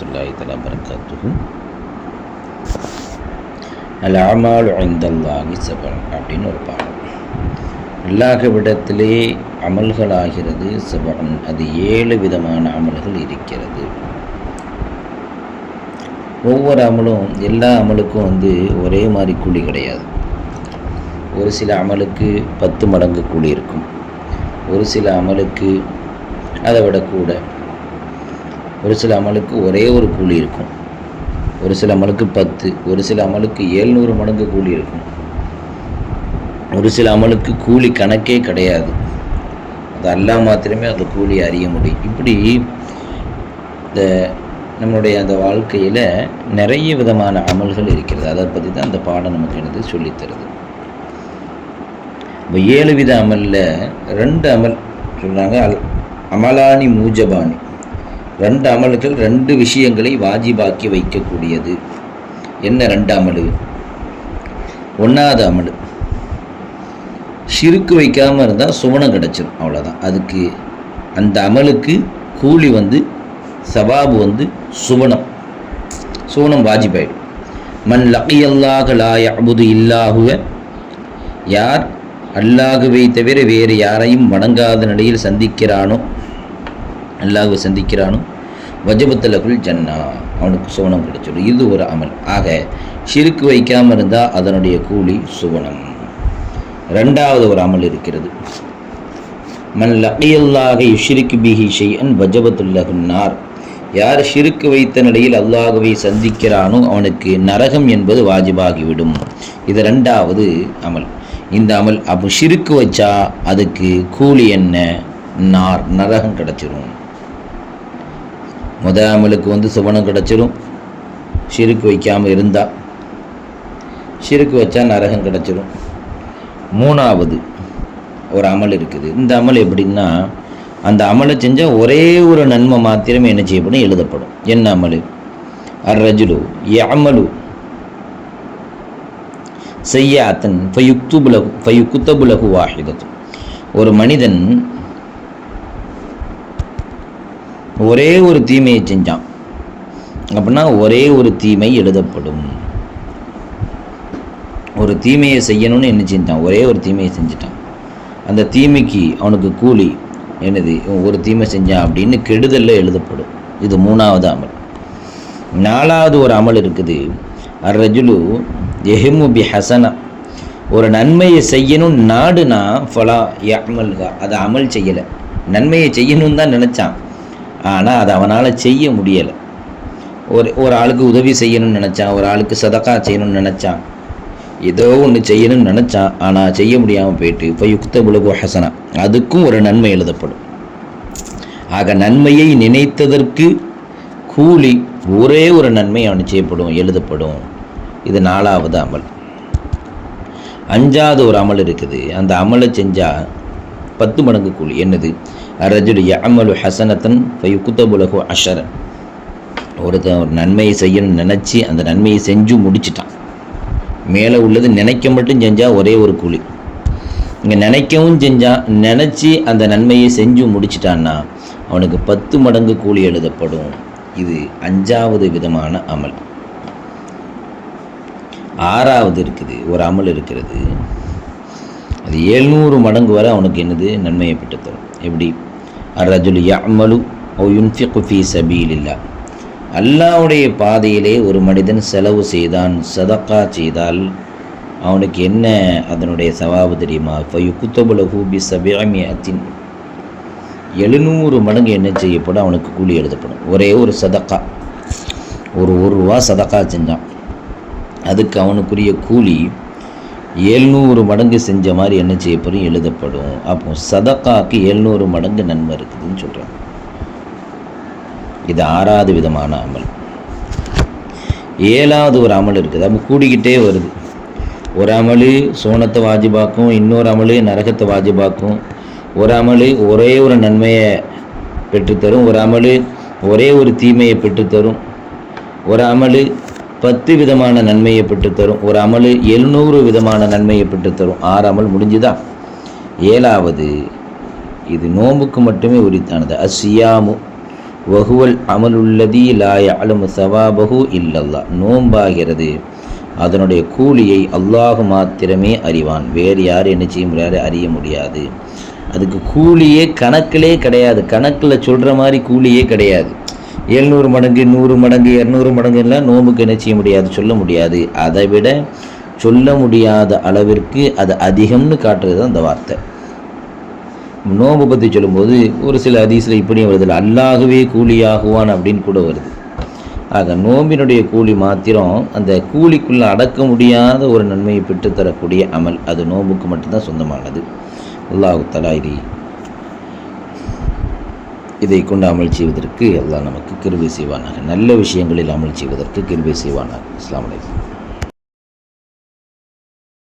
வரமத்துல்லாஹி தலா பரக்காத்துகு அல் அமால் ஐந்தல்லாஹி செவன் அப்படின்னு ஒரு பாடம் அல்லாஹவிடத்திலே அமல்கள் ஆகிறது செவன் அது ஏழு விதமான அமல்கள் இருக்கிறது. ஒவ்வொரு அமலும் எல்லா அமலுக்கும் வந்து ஒரே மாதிரி கூலி கிடையாது. ஒரு சில அமலுக்கு பத்து மடங்கு கூலி இருக்கும். ஒரு சில அமலுக்கு அதை விட கூட ஒரு சில அமலுக்கு ஒரே ஒரு கூலி இருக்கும். ஒரு சில அமலுக்கு பத்து ஒரு சில அமலுக்கு ஏழ்நூறு மடங்கு கூலி இருக்கும். ஒரு சில அமலுக்கு கூலி கணக்கே கிடையாது. அது அல்லா மாத்திரமே அந்த கூலி அறிய முடியும். இப்படி இந்த நம்மளுடைய அந்த வாழ்க்கையில் நிறைய விதமான அமல்கள் இருக்கிறது. அதை பற்றி தான் அந்த பாடம் நமக்கு எனது சொல்லித்தருது இப்போ ஏழு வித அமலில் ரெண்டு அமல் சொல்கிறாங்க அல் அமலானி மூஜபானி. ரெண்டு அமல்கள் ரெண்டு விஷயங்களை வாஜிபாக்கி வைக்கக்கூடியது. என்ன ரெண்டு அமல்? ஒன்றாவது அமல். சிறுக்கு வைக்காமல் இருந்தால் சுவனம் கிடச்சிடும் அவ்வளோதான் அதுக்கு அந்த அமலுக்கு கூலி வந்து சவாபு வந்து சுவனம். சுவனம் வாஜிபாயிடும். மண் லக்கியல்லாக லா யஅபுது இல்லாஹுவ யார் அல்லாஹுவை தவிர வேறு யாரையும் வணங்காத நிலையில் சந்திக்கிறானோ அல்லாஹுவை சந்திக்கிறானோ வஜபத்தலகுல் ஜன்னா. அவனுக்கு சுவனம் கிடைச்சிடும். இது ஒரு அமல். ஆக சிறுக்கு வைக்காமல் இருந்தால் அதனுடைய கூலி சுவனம். ரெண்டாவது ஒரு அமல் இருக்கிறது. மன் லக்கியல்லாக யுஷிரிக்கு பிஹி ஷெய்அன் வஜபத்துல்லகுன்னார் யார் ஷிருக்கு வைத்த நிலையில் அல்லாகவே சந்திக்கிறானோ அவனுக்கு நரகம் என்பது வாஜிபாகிவிடும். இது ரெண்டாவது அமல். இந்த அமல் அப்போ ஷிருக்கு வச்சா அதுக்கு கூலி என்ன? நார். நரகம் கிடச்சிரும். முதலாமலுக்கு வந்து சுவனம் கிடச்சிரும். சிறுக்கு வைக்காமல் இருந்தால் சிறுக்கு வச்சா நரகம் கிடச்சிரும். மூணாவது ஒரு அமல் இருக்குது. இந்த அமல் எப்படின்னா அந்த அமலை செஞ்சால் ஒரே ஒரு நன்மை மாத்திரமே என்ன செய்யப்படும்? எழுதப்படும். என்ன அமல்? அர் ரஜுலு யமலு செய்யாத்தன் ஃபயுக்துபுலகு ஃபயுக்குத்தபுலகு வாஹிதத்து ஒரு மனிதன் ஒரே ஒரு தீமையை செஞ்சான். அப்படின்னா ஒரே ஒரு தீமை எழுதப்படும். ஒரு தீமையை செய்யணும்னு என்ன செஞ்சான்? ஒரே ஒரு தீமையை செஞ்சிட்டான். அந்த தீமைக்கு அவனுக்கு கூலி என்னது ஒரு தீமை செஞ்சான் அப்படின்னு கெடுதலில் எழுதப்படும். இது மூணாவது அமல். நாலாவது ஒரு அமல் இருக்குது. அர்ரஜுலு எஹிமு பி ஹசனா ஒரு நன்மையை செய்யணும் நாடுனா ஃபலா யமல்கா அதை அமல் செய்யலை. நன்மையை செய்யணும்னு தான் நினச்சான். ஆனால் அதை அவனால் செய்ய முடியலை. ஒரு ஒரு ஆளுக்கு உதவி செய்யணும்னு நினச்சான் ஒரு ஆளுக்கு சதக்கா செய்யணும்னு நினச்சான் ஏதோ ஒன்று செய்யணும்னு நினச்சான் ஆனால் செய்ய முடியாமல் போயிட்டு இப்போ யுக்த புலகு ஹசனா அதுக்கும் ஒரு நன்மை எழுதப்படும். ஆக நன்மையை நினைத்ததற்கு கூலி ஒரே ஒரு நன்மை அவனு செய்யப்படும் எழுதப்படும். இது நாலாவது அமல். அஞ்சாவது ஒரு அமல் இருக்குது. அந்த அமலை செஞ்சால் பத்து மடங்கு கூலி. என்னது? ரஜுல் யமலு ஹசனத்தன் ஃபயுக்குத்தபுலகு அஷரன் ஒருத்தன் ஒரு நன்மையை செய்யணும்னு நினச்சி அந்த நன்மையை செஞ்சு முடிச்சிட்டான். மேலே உள்ளது நினைக்க மட்டும் செஞ்சால் ஒரே ஒரு கூலி. இங்கே நினைக்கவும் செஞ்சான் நினச்சி அந்த நன்மையை செஞ்சு முடிச்சிட்டான்னா அவனுக்கு பத்து மடங்கு கூலி எழுதப்படும். இது அஞ்சாவது விதமான அமல். ஆறாவது இருக்குது ஒரு அமல் இருக்கிறது. அது எழுநூறு மடங்கு வரை அவனுக்கு என்னது? நன்மையை பெற்றுத்தரும். எப்படி? அர்ரஜுல் யமலு ஓ யுன்ஃபிகு சபீலில்லா அல்லாவுடைய பாதையிலே ஒரு மனிதன் செலவு செய்தான் சதக்கா செய்தால் அவனுக்கு என்ன அதனுடைய சவாபு தெரியுமா? ஃபயுக்குத்தபுல ஹூபி சபியாமி அத்தின் எழுநூறு மடங்கு என்ன செய்யப்படும்? அவனுக்கு கூலி எழுதப்படும். ஒரே ஒரு சதக்கா. ஒரு ஒரு ரூபா சதக்கா செஞ்சான். அதுக்கு அவனுக்குரிய கூலி எழுநூறு மடங்கு செஞ்ச மாதிரி என்ன செய்யப்படும் எழுதப்படும். அப்போ சதக்காக்கு எழுநூறு மடங்கு நன்மை இருக்குதுன்னு சொல்கிறாங்க இது ஆறாவது விதமான அமல். ஏழாவது ஒரு அமல் இருக்குது. அப்போ கூடிக்கிட்டே வருது. ஒரு அமல் சோனத்தை வாஜிபாக்கும் இன்னொரு அமல் நரகத்தை வாஜிபாக்கும். ஒரு அமல் ஒரே ஒரு நன்மையை பெற்றுத்தரும். ஒரு அமல் ஒரே ஒரு தீமையை பெற்றுத்தரும். ஒரு அமல் பத்து விதமான நன்மையை பெற்றுத்தரும் ஒரு அமல் எழுநூறு விதமான நன்மையை பெற்றுத்தரும் ஆறு அமல் முடிஞ்சுதா? ஏழாவது இது நோம்புக்கு மட்டுமே உரித்தானது. அசியாமு வகுவல் அமலுள்ளதி லாய அலும் சவாபகு இல்லல்லா நோம்பாகிறது அதனுடைய கூலியை அல்லாஹ் மாத்திரமே அறிவான். வேறு யார் என்ன செய்ய முடியாது அறிய முடியாது. அதுக்கு கூலியே கணக்கிலே கிடையாது. கணக்கில் சொல்கிற மாதிரி கூலியே கிடையாது. எழுநூறு மடங்கு நூறு மடங்கு இரநூறு மடங்கு எல்லாம் நோம்புக்கு என்ன செய்ய முடியாது? சொல்ல முடியாது. அதை விட சொல்ல முடியாத அளவிற்கு அது அதிகம்னு காட்டுறது தான் அந்த வார்த்தை. நோம்பு பற்றி சொல்லும்போது ஒரு சில அதிசயில் இப்படியும் வருது. அல்லாகவே கூலியாகுவான் அப்படின்னு கூட வருது. ஆக நோம்பினுடைய கூலி மாத்திரம் அந்த கூலிக்குள்ளே அடக்க முடியாத ஒரு நன்மையை பெற்றுத்தரக்கூடிய அமல். அது நோம்புக்கு மட்டும்தான் சொந்தமானது. அல்லாஹு தலா இதை கொண்டு அமல் செய்வதற்கு அல்லாஹ் நமக்கு கிருபை செய்வானாக. நல்ல விஷயங்களில் அமல் செய்வதற்கு கிருபை செய்வானாக. அஸ்ஸலாமு